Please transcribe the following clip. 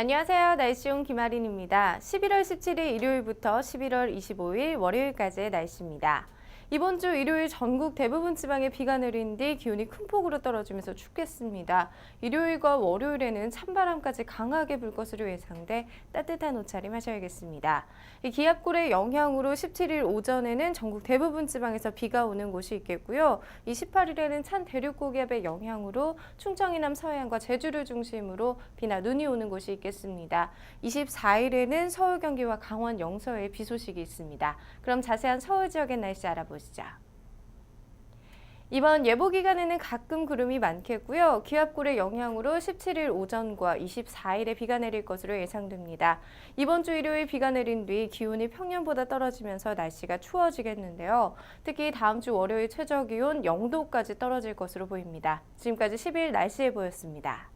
안녕하세요. 날씨온 김아린입니다. 11월 17일 일요일부터 11월 25일 월요일까지의 날씨입니다. 이번 주 일요일 전국 대부분 지방에 비가 내린 뒤 기온이 큰 폭으로 떨어지면서 춥겠습니다. 일요일과 월요일에는 찬바람까지 강하게 불 것으로 예상돼 따뜻한 옷차림 하셔야겠습니다. 이 기압골의 영향으로 17일 오전에는 전국 대부분 지방에서 비가 오는 곳이 있겠고요. 이 18일에는 찬 대륙 고기압의 영향으로 충청 이남 서해안과 제주를 중심으로 비나 눈이 오는 곳이 있겠습니다. 24일에는 서울 경기와 강원 영서에 비 소식이 있습니다. 그럼 자세한 서울 지역의 날씨 알아보 시죠. 이번 예보 기간에는 가끔 구름이 많겠고요. 기압골의 영향으로 17일 오전과 24일에 비가 내릴 것으로 예상됩니다. 이번 주 일요일 비가 내린 뒤 기온이 평년보다 떨어지면서 날씨가 추워지겠는데요. 특히 다음 주 월요일 최저 기온 0도까지 떨어질 것으로 보입니다. 지금까지 10일 날씨 예보였습니다.